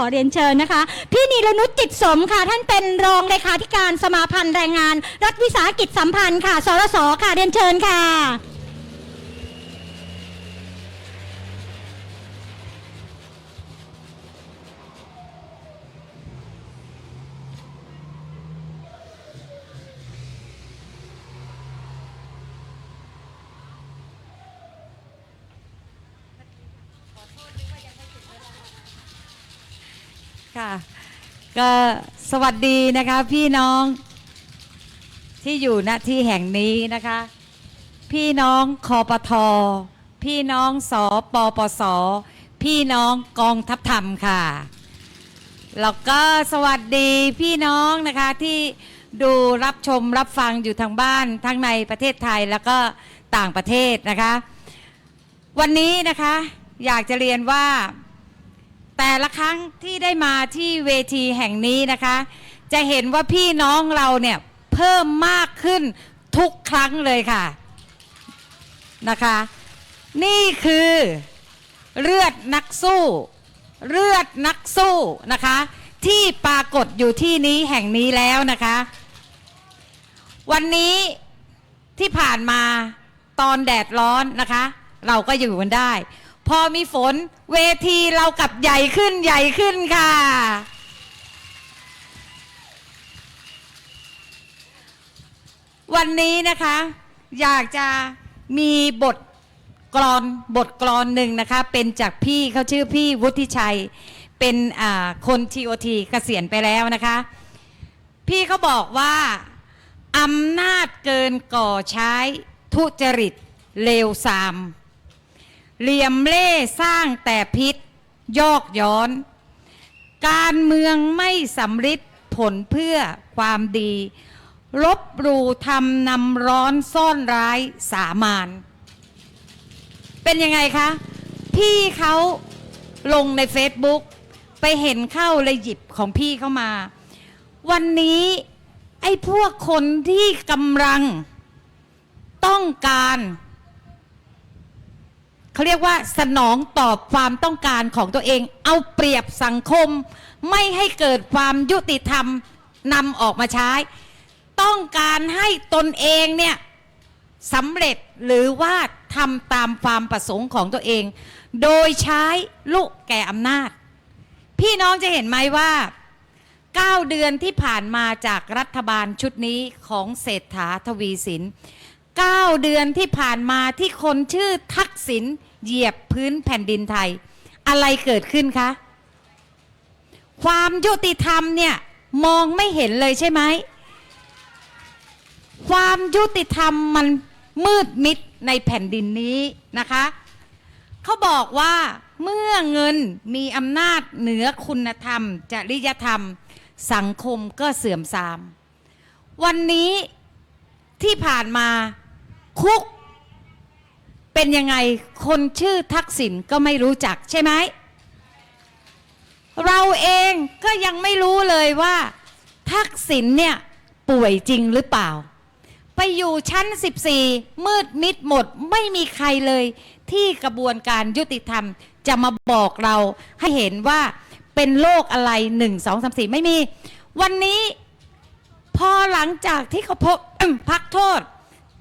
อเรียนเชิญนะคะ พี่นีรนุชจิตสมค่ะ ท่านเป็นรองเลขาธิการสมาพันธ์แรงงาน รัฐวิสาหกิจสัมพันธ์ค่ะ สรสค่ะ เรียนเชิญค่ะ ค่ะ ก็สวัสดีนะคะพี่น้องที่อยู่ณที่แห่งนี้นะคะ พี่น้องคอปทพี่น้องสปปส พี่น้องกองทัพธรรมค่ะ แล้วก็สวัสดีพี่น้องนะคะที่ดูรับชมรับฟังอยู่ทางบ้านทั้งในประเทศไทยแล้วก็ต่างประเทศนะคะ วันนี้นะคะอยากจะเรียนว่า แต่ละครั้งที่ได้มาที่เวทีแห่งนี้นะคะ จะเห็นว่าพี่น้องเราเนี่ยเพิ่มมากขึ้นทุกครั้งเลยค่ะนะคะ นี่คือเลือดนักสู้ เลือดนักสู้นะคะ ที่ปรากฏอยู่ที่นี้แห่งนี้แล้วนะคะ วันนี้ที่ผ่านมาตอนแดดร้อนนะคะ เราก็อยู่กันได้ พอมีฝนเวทีเรากลับใหญ่ขึ้นใหญ่ขึ้นค่ะ วันนี้นะคะ อยากจะมีบทกลอนบทกลอนหนึ่งนะคะ เป็นจากพี่เขาชื่อพี่วุฒิชัย เป็นอ่าคนทีโอทีเกษียณไปแล้วนะคะ พี่เขาบอกว่าอำนาจเกินก่อใช้ทุจริตเลวทราม เหลี่ยมเล่สร้างแต่พิษยอกย้อน การเมืองไม่สำฤทธิ์ผลเพื่อความดีลบรูทำนำร้อนซ่อนร้ายสามาน เป็นยังไงคะ พี่เขาลงใน Facebook ไปเห็นเข้าเลยหยิบของพี่เข้ามา วันนี้ไอ้พวกคนที่กำลังต้องการ เขาเรียกว่าสนองตอบความต้องการของตัวเอง เอาเปรียบสังคม ไม่ให้เกิดความยุติธรรมนำออกมาใช้ ต้องการให้ตนเองเนี่ยสำเร็จหรือว่าทำตามความประสงค์ของตัวเอง โดยใช้ลูกแก่อำนาจ พี่น้องจะเห็นไหมว่า 9 เดือนที่ผ่านมาจากรัฐบาลชุดนี้ของเศรษฐาทวีสิน 9 เดือนที่ผ่านมาที่คนชื่อทักษิณ เหยียบพื้นแผ่นดินไทย อะไรเกิดขึ้นคะ ความยุติธรรมเนี่ยมองไม่เห็นเลยใช่ไหม ความยุติธรรมมันมืดมิดในแผ่นดินนี้นะคะ เขาบอกว่าเมื่อเงินมีอำนาจเหนือคุณธรรม จริยธรรม สังคมก็เสื่อมทราม วันนี้ที่ผ่านมาคุก เป็นยังไงคนชื่อทักษิณก็ไม่รู้จักใช่ไหม เราเองก็ยังไม่รู้เลยว่า ทักษิณเนี่ยป่วยจริงหรือเปล่า ไปอยู่ชั้น 14 มืดมิดหมดไม่มีใครเลยที่กระบวนการยุติธรรมจะมาบอกเราให้เห็นว่าเป็นโรคอะไร1 2 3 4ไม่มี วันนี้พอหลังจากที่เขาพบพักโทษ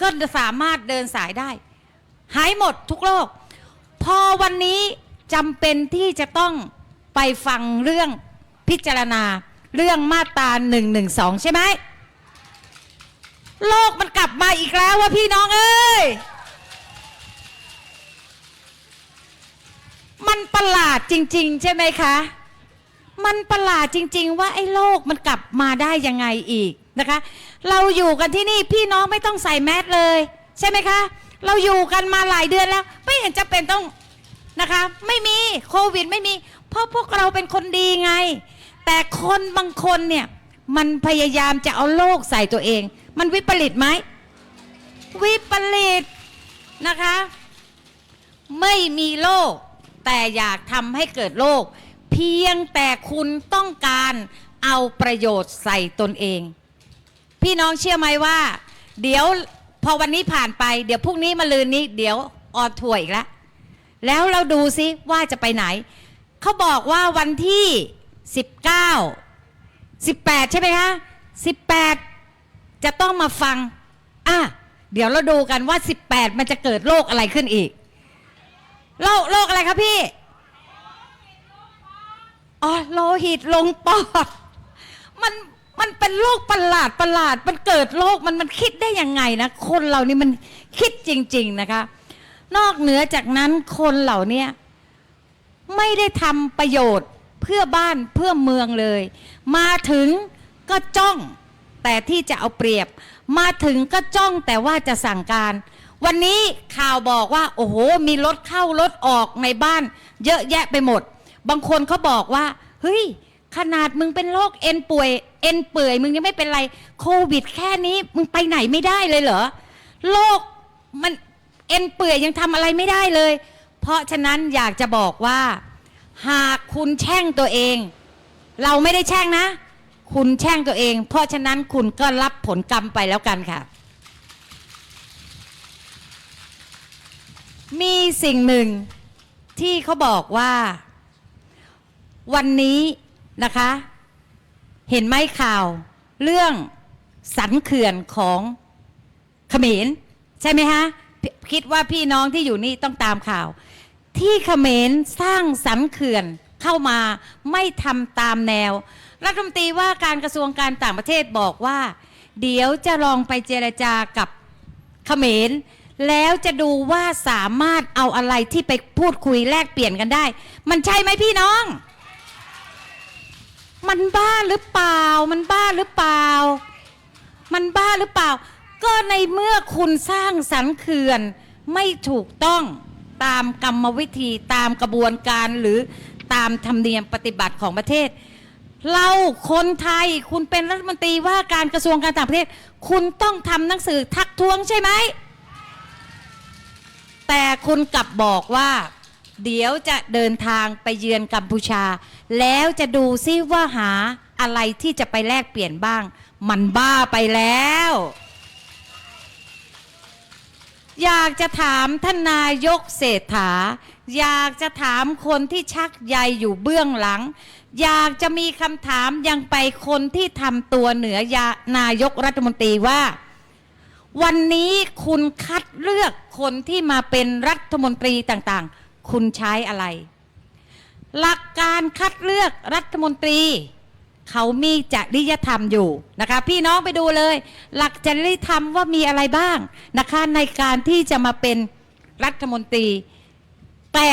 ก็สามารถเดินสายได้ หายหมดทุกโรค พอวันนี้จำเป็นที่จะต้องไปฟังเรื่องพิจารณาเรื่องมาตรา1นึใช่ไหมโลกมันกลับมาอีกแล้วว่าพี่น้องเอ้ย มันประหลาดจริง ๆ ใช่ไหมคะ มันประหลาดจริง ๆ ว่าไอ้โลกมันกลับมาได้ยังไงอีกนะคะ เราอยู่กันที่นี่พี่น้องไม่ต้องใส่แมสเลย ใช่ไหมคะ เราอยู่กันมาหลายเดือนแล้ว ไม่เห็นจะเป็นต้องนะคะ ไม่มีโควิดไม่มี เพราะพวกเราเป็นคนดีไง แต่คนบางคนเนี่ย มันพยายามจะเอาโลกใส่ตัวเอง มันวิปริตไหม วิปริตนะคะ ไม่มีโลก แต่อยากทำให้เกิดโลก เพียงแต่คุณต้องการเอาประโยชน์ใส่ตนเอง พี่น้องเชื่อไหมว่า เดี๋ยว พอวันนี้ผ่านไปเดี๋ยวพรุ่งนี้มาลืนนี้ เดี๋ยวออนทัวร์อีกแล้วแล้วเราดูซิว่าจะไปไหน เขาบอกว่าวันที่สิบเก้าสิบแปดใช่ไหมคะสิบแปดจะต้องมาฟัง อะ เดี๋ยวเราดูกันว่าสิบแปดมันจะเกิดโรคอะไรขึ้นอีก โรคโรคอะไรครับพี่ อ๋อ โลหิตลงปอด มัน มันเป็นโรคประหลาดประหลาด มันเกิดโรคมันมันคิดได้ยังไงนะ คนเรานี่มันคิดจริง ๆนะคะ นอกเหนือจากนั้นคนเหล่านี้ไม่ได้ทำประโยชน์เพื่อบ้านเพื่อเมืองเลย มาถึงก็จ้องแต่ที่จะเอาเปรียบ มาถึงก็จ้องแต่ว่าจะสั่งการ วันนี้ข่าวบอกว่า โอ้โห มีรถเข้ารถออกในบ้าน เยอะแยะไปหมด บางคนเขาบอกว่า เฮ้ย ขนาดมึงเป็นโรคเอ็นป่วย เอ็นเปื่อย มึงยังไม่เป็นไร โควิดแค่นี้ มึงไปไหนไม่ได้เลยเหรอโรคมันเอ็นเปื่อยยังทำอะไรไม่ได้เลย เพราะฉะนั้นอยากจะบอกว่า หากคุณแช่งตัวเอง เราไม่ได้แช่งนะ คุณแช่งตัวเอง เพราะฉะนั้นคุณก็รับผลกรรมไปแล้วกันค่ะ มีสิ่งหนึ่งที่เขาบอกว่า วันนี้ นะคะ เห็นไหมข่าวเรื่องสันเขื่อนของเขมรใช่ไหมฮะคิดว่าพี่น้องที่อยู่นี่ต้องตามข่าว ที่เขมรสร้างสันเขื่อนเข้ามาไม่ทำตามแนว รัฐมนตรีว่าการกระทรวงการต่างประเทศบอกว่า เดี๋ยวจะลองไปเจรจากับเขมรแล้วจะดูว่าสามารถเอาอะไรที่ไปพูดคุยแลกเปลี่ยนกันได้ มันใช่ไหมพี่น้อง มันบ้าหรือเปล่า มันบ้าหรือเปล่า มันบ้าหรือเปล่า ก็ในเมื่อคุณสร้างสันเขื่อนไม่ถูกต้องตามกรรมวิธีตามกระบวนการหรือตามธรรมเนียมปฏิบัติของประเทศ เราคนไทยคุณเป็นรัฐมนตรีว่าการกระทรวงการต่างประเทศ คุณต้องทำหนังสือทักท้วงใช่ไหม แต่คุณกลับบอกว่า เดี๋ยวจะเดินทางไปเยือนกัมพูชา แล้วจะดูซิว่าหาอะไรที่จะไปแลกเปลี่ยนบ้าง มันบ้าไปแล้ว อยากจะถามท่านนายกเศรษฐา อยากจะถามคนที่ชักใยอยู่เบื้องหลัง อยากจะมีคำถามยังไปคนที่ทำตัวเหนือยานายกรัฐมนตรีว่าวันนี้คุณคัดเลือกคนที่มาเป็นรัฐมนตรีต่างๆ คุณใช้อะไร หลักการคัดเลือกรัฐมนตรี เขามีจริยธรรมอยู่นะคะ พี่น้องไปดูเลย หลักจริยธรรมว่ามีอะไรบ้างนะคะในการที่จะมาเป็นรัฐมนตรี แต่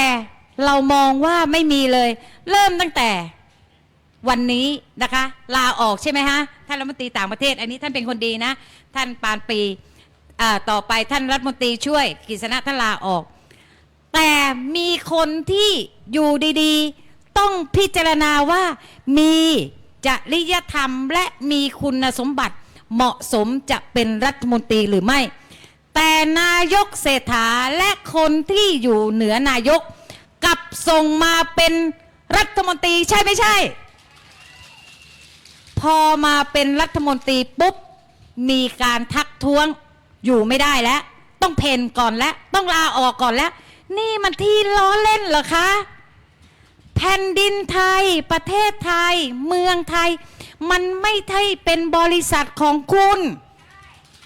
เรามองว่าไม่มีเลย เริ่มตั้งแต่วันนี้นะคะ ลาออกใช่ไหมฮะท่านรัฐมนตรีต่างประเทศ อันนี้ท่านเป็นคนดีนะ ท่านปานปีอ่าต่อไปท่านรัฐมนตรีช่วยกิษณะท่านลาออก แต่มีคนที่อยู่ดีๆ ต้องพิจารณาว่ามีจริยธรรมและมีคุณสมบัติเหมาะสมจะเป็นรัฐมนตรีหรือไม่ แต่นายกเศรษฐาและคนที่อยู่เหนือนายกกลับส่งมาเป็นรัฐมนตรีใช่ไม่ใช่ พอมาเป็นรัฐมนตรีปุ๊บ มีการทักท้วงอยู่ไม่ได้แล้ว ต้องเพนก่อนแล้ว ต้องลาออกก่อนแล้ว นี่มันที่ล้อเล่นเหรอคะ แผ่นดินไทย ประเทศไทย เมืองไทย มันไม่ใช่เป็นบริษัทของคุณ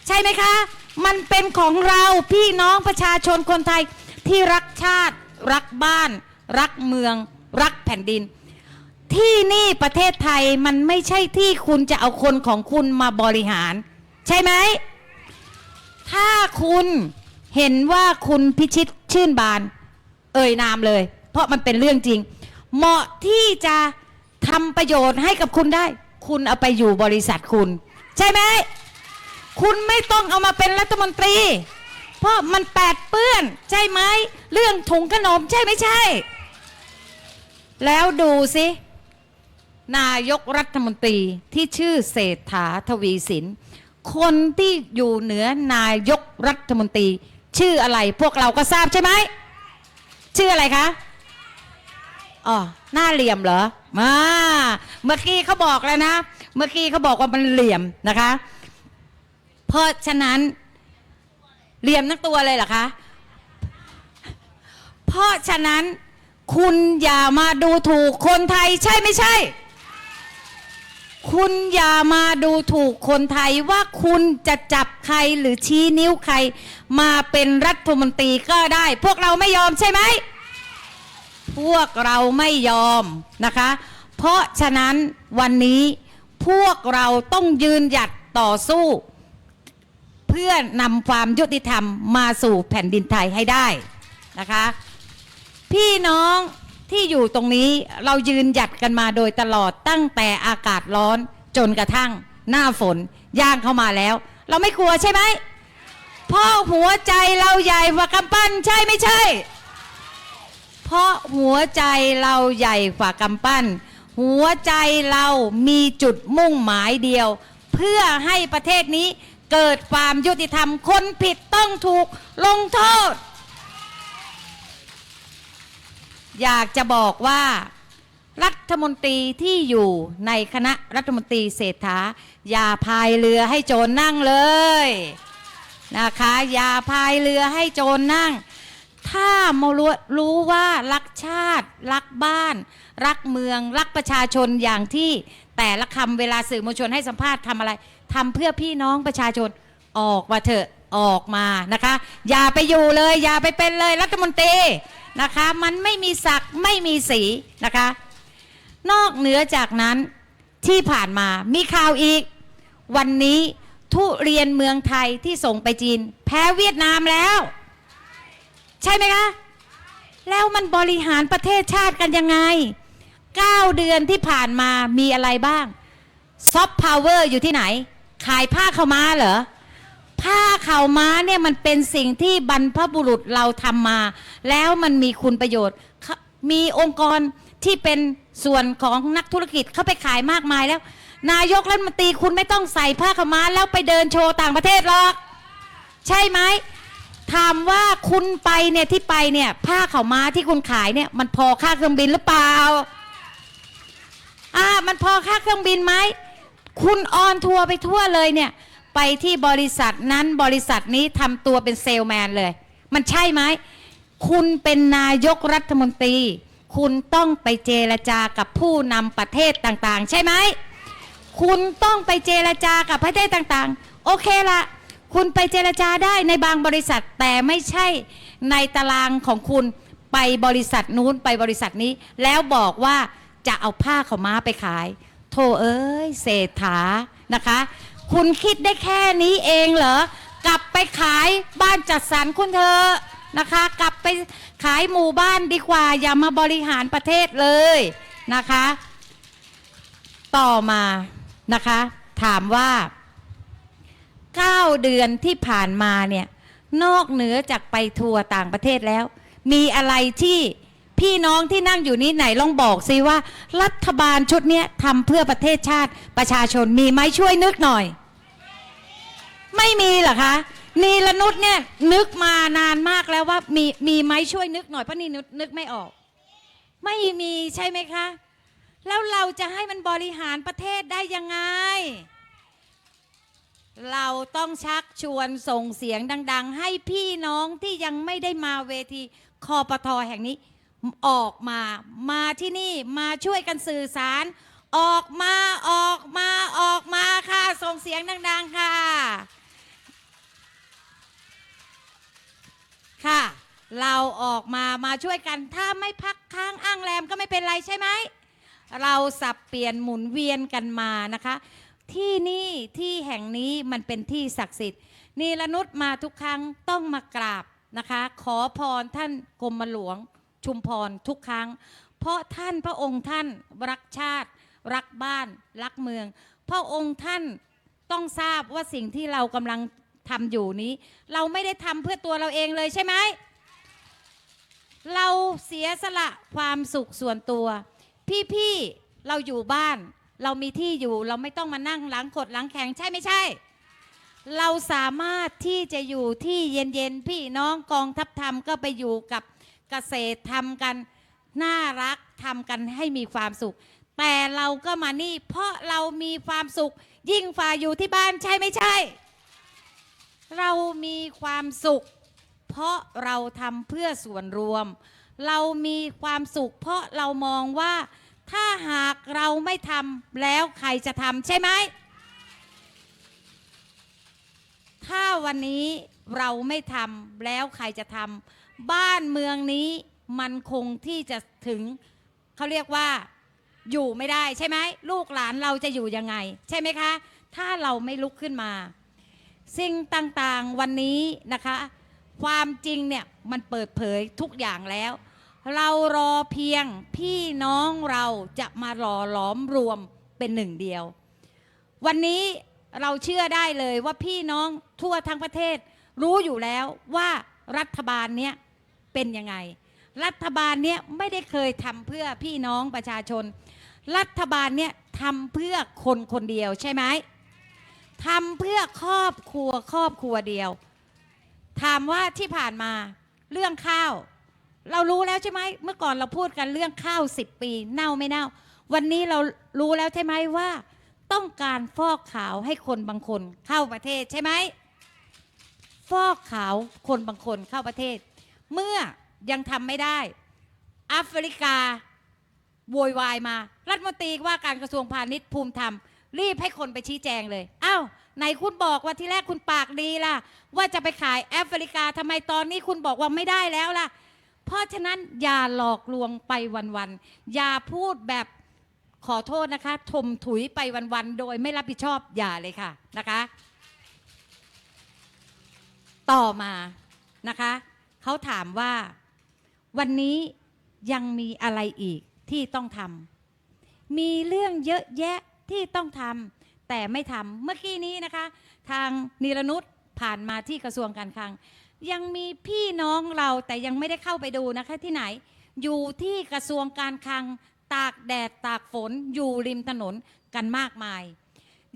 ใช่ไหมคะ มันเป็นของเราพี่น้องประชาชนคนไทยที่รักชาติ รักบ้าน รักเมือง รักแผ่นดิน ที่นี่ประเทศไทยมันไม่ใช่ที่คุณจะเอาคนของคุณมาบริหาร ใช่ไหมถ้าคุณเห็นว่าคุณพิชิต ชื่นบาน เอ่ยนามเลย เพราะมันเป็นเรื่องจริง เหมาะที่จะทำประโยชน์ให้กับคุณได้ คุณเอาไปอยู่บริษัทคุณ ใช่ไหม คุณไม่ต้องเอามาเป็นรัฐมนตรี เพราะมันแปดเปื้อน ใช่ไหม เรื่องถุงขนมใช่ไม่ใช่ แล้วดูสินายกรัฐมนตรีที่ชื่อเศรษฐาทวีสิน คนที่อยู่เหนือนายกรัฐมนตรี ชื่ออะไรพวกเราก็ทราบใช่ไหม ชื่ออะไรคะอ๋อหน้าเหลี่ยมเหรอมาเมื่อกี้เขาบอกแล้วนะ เมื่อกี้เขาบอกว่ามันเหลี่ยมนะคะ เพราะฉะนั้นเหลี่ยมทั้งตัวเลยเหรอคะ เพราะฉะนั้นคุณอย่ามาดูถูกคนไทยใช่ไม่ใช่ คุณอย่ามาดูถูกคนไทยว่าคุณจะจับใครหรือชี้นิ้วใคร มาเป็นรัฐมนตรีก็ได้ พวกเราไม่ยอมใช่ไหม พวกเราไม่ยอมนะคะ เพราะฉะนั้นวันนี้พวกเราต้องยืนหยัดต่อสู้ เพื่อนำความยุติธรรมมาสู่แผ่นดินไทยให้ได้นะคะ พี่น้อง ที่อยู่ตรงนี้เรายืนหยัดกันมาโดยตลอดตั้งแต่อากาศร้อนจนกระทั่งหน้าฝนย่างเข้ามาแล้ว เราไม่กลัวใช่ไหมเพราะหัวใจเราใหญ่กว่ากำปั้นใช่ไม่ใช่ เพราะหัวใจเราใหญ่กว่ากำปั้น หัวใจเรามีจุดมุ่งหมายเดียว เพื่อให้ประเทศนี้เกิดความยุติธรรมคนผิดต้องถูกลงโทษ อยากจะบอกว่า รัฐมนตรีที่อยู่ในคณะรัฐมนตรีเศรษฐา อย่าพายเรือให้โจรนั่งเลยนะคะอย่าพายเรือให้โจรนั่ง ถ้ามารู้รู้ว่ารักชาติ รักบ้าน รักเมือง รักประชาชนอย่างที่แต่ละคำเวลาสื่อมวลชนให้สัมภาษณ์ทำอะไรทำเพื่อพี่น้องประชาชนออกมาเถอะออกมานะคะ อย่าไปอยู่เลย อย่าไปเป็นเลยรัฐมนตรี นะคะ มันไม่มีศักไม่มีสีนะคะ นอกเหนือจากนั้นที่ผ่านมามีข่าวอีก วันนี้ทุเรียนเมืองไทยที่ส่งไปจีน แพ้เวียดนามแล้ว ใช่ไหมคะ แล้วมันบริหารประเทศชาติกันยังไง 9 เดือนที่ผ่านมามีอะไรบ้างซอฟต์พาวเวอร์อยู่ที่ไหน ขายผ้าข้าวมาเหรอ ผ้าข่าวม้าเนี่ยมันเป็นสิ่งที่บรรพบุรุษเราทำมา แล้วมันมีคุณประโยชน์ มีองค์กรที่เป็นส่วนของนักธุรกิจเข้าไปขายมากมายแล้ว นายกรัฐมนตรีคุณไม่ต้องใส่ผ้าขาวม้าแล้วไปเดินโชว์ต่างประเทศหรอก ใช่ไหมถามว่าคุณไปเนี่ยที่ไปเนี่ยผ้าขาวม้าที่คุณขายเนี่ยมันพอค่าเครื่องบินหรือเปล่าอ่ามันพอค่าเครื่องบินไหมคุณออนทัวร์ไปทั่วเลยเนี่ย ไปที่บริษัทนั้นบริษัทนี้ทำตัวเป็นเซลแมนเลย มันใช่ไหม คุณเป็นนายกรัฐมนตรี คุณต้องไปเจรจากับผู้นำประเทศต่างๆ ใช่ไหม คุณต้องไปเจรจากับประเทศต่างๆ โอเคละคุณไปเจรจาได้ในบางบริษัทแต่ไม่ใช่ในตารางของคุณไปบริษัทนู้นไปบริษัทนี้ แล้วบอกว่าจะเอาผ้าขาวม้าไปขายโธ่เอ้ยเศรษฐานะคะ คุณคิดได้แค่นี้เองเหรอ กลับไปขายบ้านจัดสรรคุณเธอนะคะ กลับไปขายหมู่บ้านดีกว่า อย่ามาบริหารประเทศเลยนะคะ ต่อมานะคะ ถามว่า 9 เดือนที่ผ่านมาเนี่ย นอกเหนือจากไปทัวร์ต่างประเทศแล้ว มีอะไรที่พี่น้องที่นั่งอยู่นี้ไหนลองบอกซิว่า รัฐบาลชุดนี้ทำเพื่อประเทศชาติประชาชนมีไหมช่วยนึกหน่อย ไม่มีเหรอคะนีละนุษเนี่ยนึกมานานมากแล้วว่ามีมีไหมช่วยนึกหน่อยเพราะนี่นุชนึกไม่ออก ไม่มีใช่ไหมคะ แล้วเราจะให้มันบริหารประเทศได้ยังไง เราต้องชักชวนส่งเสียงดัง ๆ ให้พี่น้องที่ยังไม่ได้มาเวทีคอปทอแห่งนี้ ออกมามาที่นี่มาช่วยกันสื่อสาร ออกมาออกมาออกมาค่ะ ส่งเสียงดัง ๆ ค่ะ ค่ะ เราออกมามาช่วยกัน ถ้าไม่พักค้างอ้างแรมก็ไม่เป็นไรใช่ไหม เราสับเปลี่ยนหมุนเวียนกันมานะคะ ที่นี่ที่แห่งนี้มันเป็นที่ศักดิ์สิทธิ์นีรนุษมาทุกครั้งต้องมากราบนะคะ ขอพรท่านกรมหลวงชุมพรทุกครั้ง เพราะท่านพระองค์ท่านรักชาติ รักบ้าน รักเมือง พระองค์ท่านต้องทราบว่าสิ่งที่เรากำลัง ทำอยู่นี้ เราไม่ได้ทำเพื่อตัวเราเองเลยใช่ไหม เราเสียสละความสุขส่วนตัว พี่ๆเราอยู่บ้าน เรามีที่อยู่เราไม่ต้องมานั่งหลังขดหลังแข็งใช่ไม่ใช่ เราสามารถที่จะอยู่ที่เย็นๆพี่น้องกองทัพธรรมก็ไปอยู่กับเกษตรทำกันน่ารักทำกันให้มีความสุข แต่เราก็มานี่เพราะเรามีความสุขยิ่งฝ่าอยู่ที่บ้านใช่ไม่ใช่ เรามีความสุข เพราะเราทำเพื่อส่วนรวม เรามีความสุข เพราะเรามองว่าถ้าหากเราไม่ทำแล้วใครจะทำใช่ไหม ถ้าวันนี้เราไม่ทำแล้วใครจะทำบ้านเมืองนี้มันคงที่จะถึงเขาเรียกว่าอยู่ไม่ได้ใช่ไหมลูกหลานเราจะอยู่ยังไง ใช่ไหมคะ ถ้าเราไม่ลุกขึ้นมา สิ่งต่างๆวันนี้นะคะ ความจริงเนี่ยมันเปิดเผยทุกอย่างแล้ว เรารอเพียงพี่น้องเราจะมาหล่อหลอมรวมเป็นหนึ่งเดียว วันนี้เราเชื่อได้เลยว่าพี่น้องทั่วทั้งประเทศ รู้อยู่แล้วว่ารัฐบาลเนี้ยเป็นยังไง รัฐบาลเนี้ยไม่ได้เคยทำเพื่อพี่น้องประชาชน รัฐบาลเนี้ยทำเพื่อคนคนเดียวใช่ไหม ทำเพื่อครอบครัวครอบครัวเดียว ถามว่าที่ผ่านมาเรื่องข้าว เรารู้แล้วใช่ไหมเมื่อก่อนเราพูดกันเรื่องข้าวสิบปี เน่าไม่เน่า วันนี้เรารู้แล้วใช่ไหมว่า ต้องการฟอกขาวให้คนบางคนเข้าประเทศใช่ไหมฟอกขาวคนบางคนเข้าประเทศ เมื่อยังทำไม่ได้แอฟริกาโวยวายมา รัฐมนตรีว่าการกระทรวงพาณิชย์ภูมิธรรม รีบให้คนไปชี้แจงเลยอ้าวไหนคุณบอกว่าที่แรกคุณปากดีล่ะ ว่าจะไปขายแอฟริกาทำไมตอนนี้คุณบอกว่าไม่ได้แล้วล่ะ เพราะฉะนั้นอย่าหลอกลวงไปวันๆอย่าพูดแบบขอโทษนะคะถมถุยไปวันๆโดยไม่รับผิดชอบอย่าเลยค่ะนะคะ ต่อมานะคะเขาถามว่าวันนี้ยังมีอะไรอีกที่ต้องทำมีเรื่องเยอะแยะ ที่ต้องทำแต่ไม่ทำเมื่อกี้นี้นะคะ ทางนิรนุษผ่านมาที่กระทรวงการคลัง ยังมีพี่น้องเราแต่ยังไม่ได้เข้าไปดูนะคะที่ไหน อยู่ที่กระทรวงการคลัง ตากแดดตากฝนอยู่ริมถนนกันมากมาย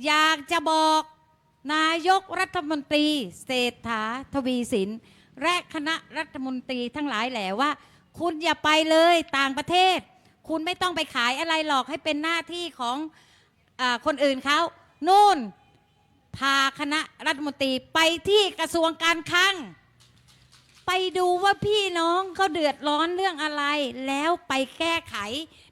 อยากจะบอกนายกรัฐมนตรีเศรษฐาทวีสิน และคณะรัฐมนตรีทั้งหลายแหละว่า คุณอย่าไปเลยต่างประเทศ คุณไม่ต้องไปขายอะไรหรอกให้เป็นหน้าที่ของ คนอื่นเขานู่นพาคณะรัฐมนตรีไปที่กระทรวงการคลัง ไปดูว่าพี่น้องเขาเดือดร้อนเรื่องอะไร แล้วไปแก้ไข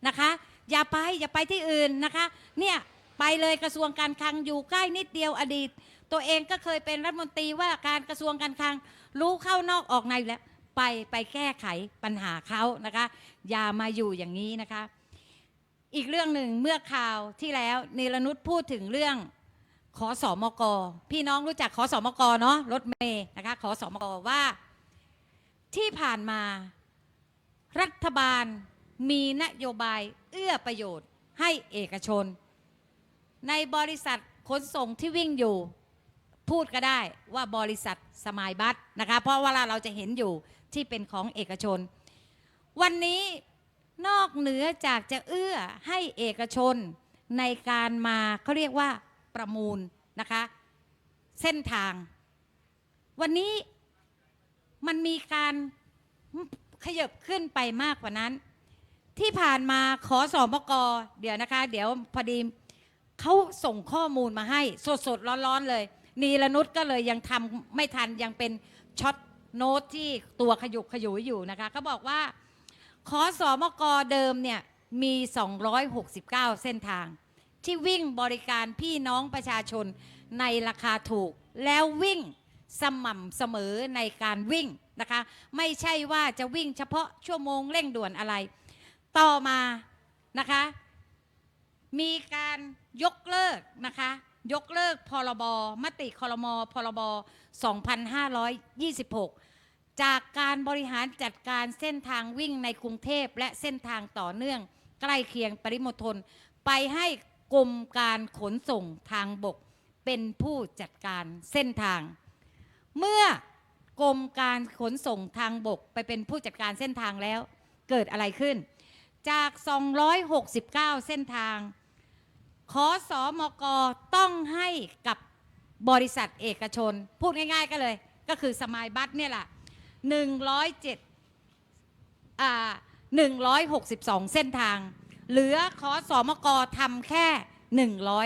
นะคะ อย่าไปอย่าไปที่อื่นนะคะ เนี่ยไปเลยกระทรวงการคลังอยู่ใกล้นิดเดียวอดีต ตัวเองก็เคยเป็นรัฐมนตรีว่าการกระทรวงการคลัง รู้เข้านอกออกในแล้วไปไปแก้ไขปัญหาเขานะคะ อย่ามาอยู่อย่างนี้นะคะ อีกเรื่องหนึ่งเมื่อข่าวที่แล้วนิรนุชพูดถึงเรื่องขอสอมก พี่น้องรู้จักขอสอมกเนาะรถเมย์นะคะขอสอมกว่าที่ผ่านมา รัฐบาลมีนโยบายเอื้อประโยชน์ให้เอกชน ในบริษัทขนส่งที่วิ่งอยู่ พูดก็ได้ว่าบริษัทสมายบัสนะคะเพราะว่าเราจะเห็นอยู่ที่เป็นของเอกชน วันนี้ นอกเหนือจากจะเอื้อให้เอกชนในการมาเขาเรียกว่าประมูลนะคะ เส้นทาง วันนี้มันมีการขยบขึ้นไปมากกว่านั้น ที่ผ่านมาขอสอมกเดี๋ยวนะคะ เดี๋ยวพอดีเขาส่งข้อมูลมาให้สดสดๆร้อนๆเลย นีรนุชก็เลยยังทำไม่ทันยังเป็นช็อตโน้ตที่ตัวขยุกขยุยอยู่นะคะเขาบอกว่า ขอสอมกเดิมเนี่ยมี 269 เส้นทาง ที่วิ่งบริการพี่น้องประชาชนในราคาถูก แล้ววิ่งสม่ำเสมอในการวิ่งนะคะ ไม่ใช่ว่าจะวิ่งเฉพาะชั่วโมงเร่งด่วนอะไร ต่อมานะคะ มีการยกเลิกนะคะ ยกเลิกพรบมติครมพรบ 2526 จากการบริหารจัดการเส้นทางวิ่งในกรุงเทพและเส้นทางต่อเนื่อง ใกล้เคียงปริมณฑลไปให้กรมการขนส่งทางบก เป็นผู้จัดการเส้นทาง เมื่อกรมการขนส่งทางบกไปเป็นผู้จัดการเส้นทางแล้ว เกิดอะไรขึ้น จาก 269 เส้นทางขอสอมกต้องให้กับบริษัทเอกชน พูดง่าย ๆ ก็เลย ก็คือสมายบัตเนี่ยแหละ 107อ่า162 เส้นทาง เหลือขอสอมกทำแค่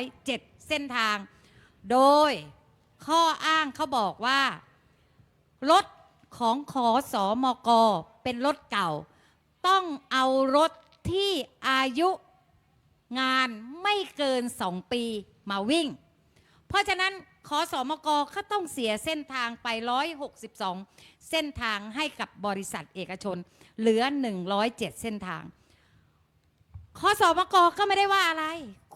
107 เส้นทาง โดยข้ออ้างเขาบอกว่า รถของขอสอมกเป็นรถเก่า ต้องเอารถที่อายุงานไม่เกิน 2 ปีมาวิ่ง เพราะฉะนั้น ขอสอมกก็ต้องเสียเส้นทางไป 162 เส้นทางให้กับบริษัทเอกชน เหลือ 107 เส้นทางขอสอมกก็ไม่ได้ว่าอะไร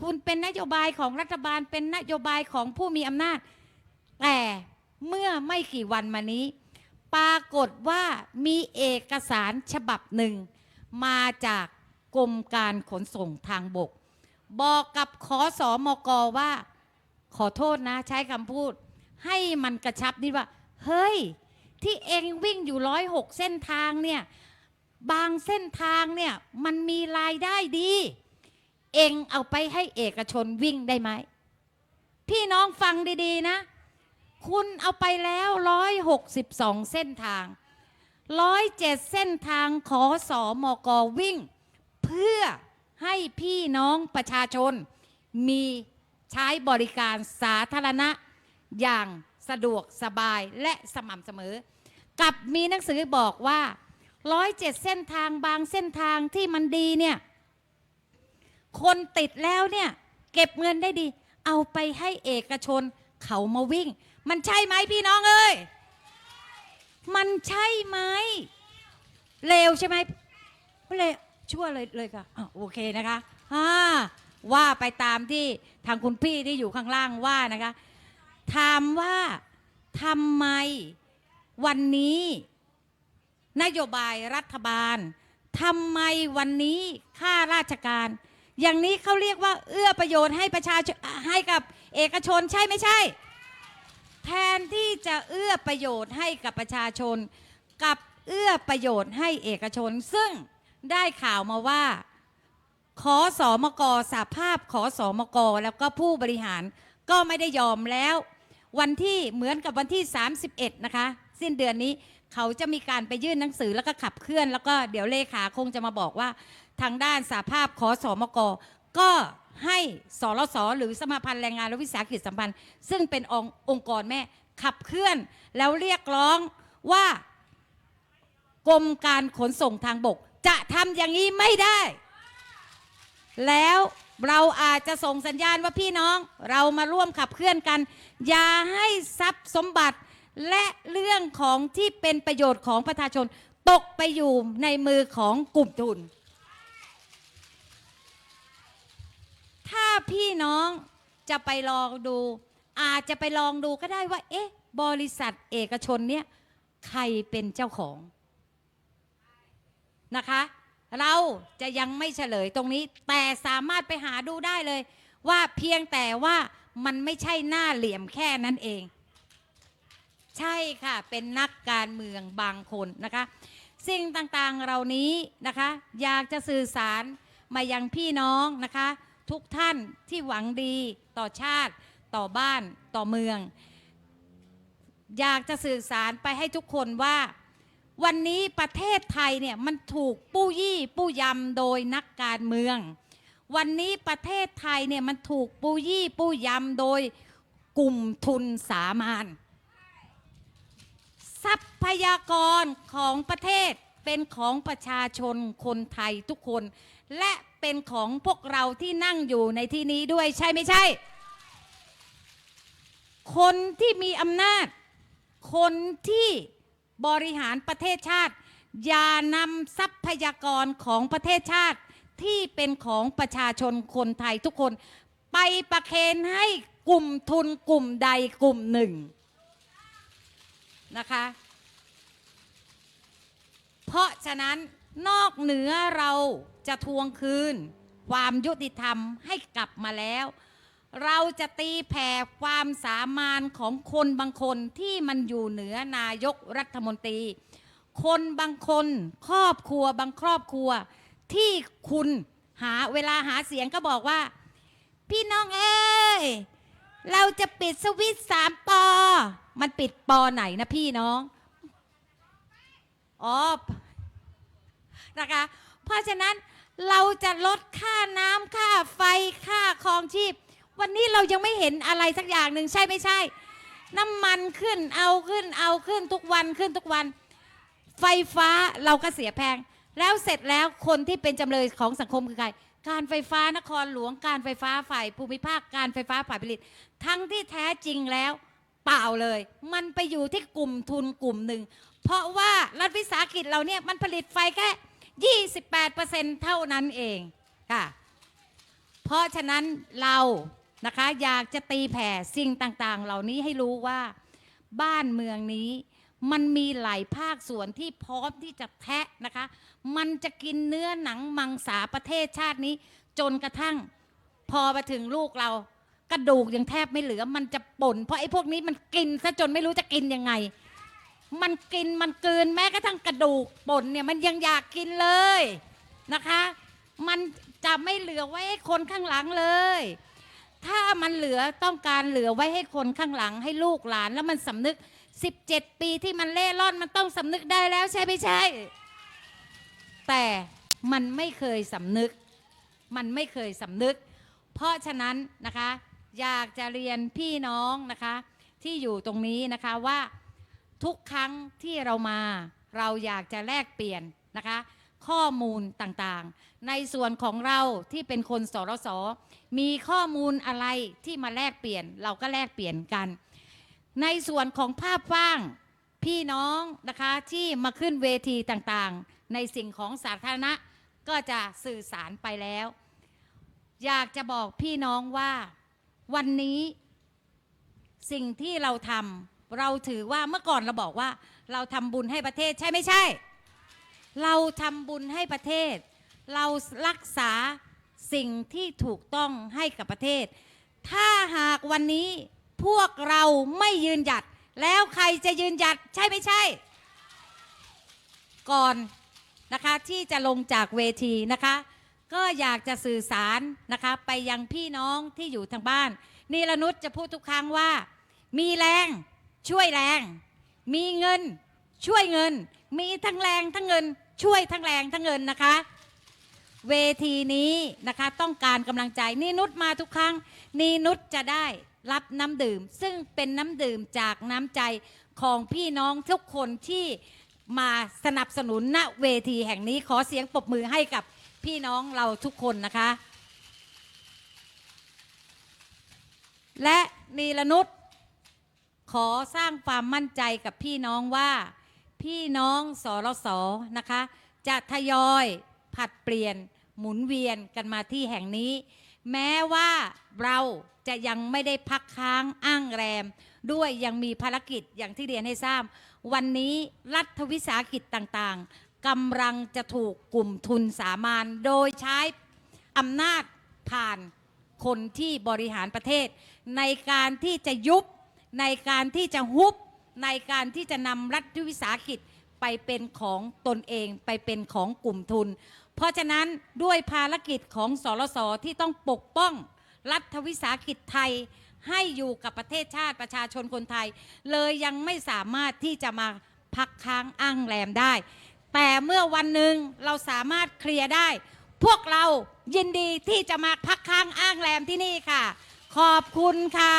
คุณเป็นนโยบายของรัฐบาลเป็นนโยบายของผู้มีอำนาจ แต่เมื่อไม่กี่วันมานี้ ปรากฏว่ามีเอกสารฉบับหนึ่ง มาจากกรมการขนส่งทางบก บอกกับขอสอมกว่า ขอโทษนะ ใช้คำพูด ให้มันกระชับนิดว่า เฮ้ย ที่เองวิ่งอยู่ร้อยหกเส้นทางเนี่ย บางเส้นทางเนี่ย มันมีรายได้ดี เองเอาไปให้เอกชนวิ่งได้ไหม พี่น้องฟังดีๆนะ คุณเอาไปแล้วร้อยหกสิบสองเส้นทางร้อยเจ็ดเส้นทางขอสอมกวิ่ง เพื่อให้พี่น้องประชาชนมี ใช้บริการสาธารณะอย่างสะดวกสบายและสม่ำเสมอ กับมีหนังสือบอกว่าร้อยเจ็ดเส้นทางบางเส้นทางที่มันดีเนี่ย คนติดแล้วเนี่ย เก็บเงินได้ดี เอาไปให้เอกชนเขามาวิ่ง มันใช่ไหมพี่น้องเอ้ยมันใช่ไหมเลวใช่ไหมไม่เลวชั่วเลยเลยค่ะอะโอเคนะคะอ่า ว่าไปตามที่ทางคุณพี่ที่อยู่ข้างล่างว่านะคะถามว่าทำไมวันนี้ นโยบายรัฐบาลทำไมวันนี้ข้าราชการ อย่างนี้เขาเรียกว่า เอื้อประโยชน์ให้ประชาชนให้กับเอกชนใช่ไม่ใช่ แทนที่จะเอื้อประโยชน์ให้กับประชาชน กับเอื้อประโยชน์ให้เอกชน ซึ่งได้ข่าวมาว่า ขอสอมกสาภาพขอสอมกแล้วก็ผู้บริหารก็ไม่ได้ยอมแล้ว วันที่เหมือนกับวันที่ 31 นะคะ สิ้นเดือนนี้เขาจะมีการไปยื่นหนังสือแล้วก็ขับเคลื่อน แล้วก็เดี๋ยวเลขาคงจะมาบอกว่า ทางด้านสาภาพขอสอมกก็ให้สรสหรือสมาพันธ์แรงงานและวิสาหกิจสัมพันธ์ ซึ่งเป็นองค์องค์กรแม่ขับเคลื่อนแล้วเรียกร้องว่ากรมการขนส่งทางบก จะทำอย่างนี้ไม่ได้ แล้วเราอาจจะส่งสัญญาณว่าพี่น้องเรามาร่วมขับเคลื่อนกัน อย่าให้ทรัพย์สมบัติและเรื่องของที่เป็นประโยชน์ของประชาชนตกไปอยู่ในมือของกลุ่มทุน ถ้าพี่น้องจะไปลองดู อาจจะไปลองดูก็ได้ว่า เอ๊ะ บริษัทเอกชนเนี่ยใครเป็นเจ้าของนะคะ เราจะยังไม่เฉลยตรงนี้ แต่สามารถไปหาดูได้เลย ว่าเพียงแต่ว่ามันไม่ใช่หน้าเหลี่ยมแค่นั้นเอง ใช่ค่ะ เป็นนักการเมืองบางคนนะคะ สิ่งต่างๆเหล่านี้นะคะ อยากจะสื่อสารมายังพี่น้องนะคะ ทุกท่านที่หวังดีต่อชาติ ต่อบ้านต่อเมือง อยากจะสื่อสารไปให้ทุกคนว่า วันนี้ประเทศไทยเนี่ยมันถูกปู้ยี่ปู้ยำโดยนักการเมือง วันนี้ประเทศไทยเนี่ยมันถูกปู้ยี่ปู้ยำโดยกลุ่มทุนสามานทรัพยากรของประเทศเป็นของประชาชนคนไทยทุกคน และเป็นของพวกเราที่นั่งอยู่ในที่นี้ด้วยใช่ไม่ใช่ คนที่มีอำนาจ คนที่ บริหารประเทศชาติ อย่านำทรัพยากรของประเทศชาติที่เป็นของประชาชนคนไทยทุกคน ไปประเคนให้กลุ่มทุนกลุ่มใดกลุ่มหนึ่งนะคะ เพราะฉะนั้นนอกเหนือเราจะทวงคืน ความยุติธรรมให้กลับมาแล้ว เราจะตีแผ่ความสามานของคนบางคนที่มันอยู่เหนือนายกรัฐมนตรี คนบางคนครอบครัวบางครอบครัว ที่คุณหาเวลาหาเสียงก็บอกว่า พี่น้องเอ้ยเราจะปิดสวิตช์สามปอ มันปิดปอไหนนะพี่น้อง อ๋อ นะคะ เพราะฉะนั้นเราจะลดค่าน้ำค่าไฟค่าครองชีพ วันนี้เรายังไม่เห็นอะไรสักอย่างหนึ่งใช่ไม่ใช่ น้ำมันขึ้นเอาขึ้นเอาขึ้นทุกวันขึ้นทุกวัน ไฟฟ้าเราก็เสียแพง แล้วเสร็จแล้วคนที่เป็นจำเลยของสังคมคือใครการไฟฟ้านครหลวงการไฟฟ้าฝ่ายภูมิภาคการไฟฟ้าฝ่ายผลิต ทั้งที่แท้จริงแล้วเปล่าเลย มันไปอยู่ที่กลุ่มทุนกลุ่มหนึ่ง เพราะว่ารัฐวิสาหกิจเราเนี่ยมันผลิตไฟแค่ 28%เท่านั้นเองค่ะ เพราะฉะนั้นเรา นะคะ อยากจะตีแผ่สิ่งต่างๆ เหล่านี้ให้รู้ว่า บ้านเมืองนี้มันมีหลายภาคส่วนที่พร้อมที่จะแทะนะคะ มันจะกินเนื้อหนังมังสาประเทศชาตินี้ จนกระทั่งพอมาถึงลูกเรา กระดูกยังแทบไม่เหลือ มันจะป่น เพราะไอ้พวกนี้มันกินซะจนไม่รู้จะกินยังไง มันกินมันกลืนแม้กระทั่งกระดูกป่นเนี่ยมันยังอยากกินเลยนะคะ มันจะไม่เหลือไว้ให้คนข้างหลังเลย ถ้ามันเหลือต้องการเหลือไว้ให้คนข้างหลังให้ลูกหลานแล้วมันสำนึก 17 ปีที่มันเล่ร่อนมันต้องสำนึกได้แล้วใช่ไม่ใช่ แต่มันไม่เคยสำนึก มันไม่เคยสำนึก เพราะฉะนั้นนะคะ อยากจะเรียนพี่น้องนะคะ ที่อยู่ตรงนี้นะคะว่าทุกครั้งที่เรามา เราอยากจะแลกเปลี่ยนนะคะ ข้อมูลต่างๆ ในส่วนของเราที่เป็นคนสรสมีข้อมูลอะไรที่มาแลกเปลี่ยนเราก็แลกเปลี่ยนกัน ในส่วนของภาพว่างพี่น้องนะคะที่มาขึ้นเวทีต่างๆ ในสิ่งของสาธารณะก็จะสื่อสารไปแล้ว อยากจะบอกพี่น้องว่าวันนี้ สิ่งที่เราทำเราถือว่าเมื่อก่อนเราบอกว่า เราทำบุญให้ประเทศใช่ไม่ใช่ เราทำบุญให้ประเทศ เรารักษาสิ่งที่ถูกต้องให้กับประเทศ ถ้าหากวันนี้พวกเราไม่ยืนหยัด แล้วใครจะยืนหยัดใช่ไม่ใช่ ก่อนนะคะที่จะลงจากเวทีนะคะ ก็อยากจะสื่อสารนะคะไปยังพี่น้องที่อยู่ทางบ้านนีรนุชจะพูดทุกครั้งว่า มีแรงช่วยแรง มีเงิน ช่วยเงิน มีทั้งแรงทั้งเงิน ช่วยทั้งแรงทั้งเงินนะคะ เวทีนี้นะคะต้องการกำลังใจนี่นุชมาทุกครั้ง นี่นุชจะได้รับน้ำดื่ม ซึ่งเป็นน้ำดื่มจากน้ำใจของพี่น้องทุกคนที่มาสนับสนุนณเวทีแห่งนี้ขอเสียงปรบมือให้กับพี่น้องเราทุกคนนะคะ และนีรนุชขอสร้างความมั่นใจกับพี่น้องว่า พี่น้องสรสนะคะ จะทยอยผัดเปลี่ยนหมุนเวียนกันมาที่แห่งนี้ แม้ว่าเราจะยังไม่ได้พักค้างอ้างแรม ด้วยยังมีภารกิจอย่างที่เรียนให้ทราบ วันนี้รัฐวิสาหกิจต่างๆกำลังจะถูกกลุ่มทุนสามานโดยใช้อำนาจผ่านคนที่บริหารประเทศ ในการที่จะยุบในการที่จะฮุบ ในการที่จะนำรัฐวิสาหกิจไปเป็นของตนเองไปเป็นของกลุ่มทุน เพราะฉะนั้นด้วยภารกิจของสรสที่ต้องปกป้องรัฐวิสาหกิจไทยให้อยู่กับประเทศชาติประชาชนคนไทย เลยยังไม่สามารถที่จะมาพักค้างอ้างแรมได้ แต่เมื่อวันหนึ่งเราสามารถเคลียร์ได้ พวกเรายินดีที่จะมาพักค้างอ้างแรมที่นี่ค่ะ ขอบคุณค่ะ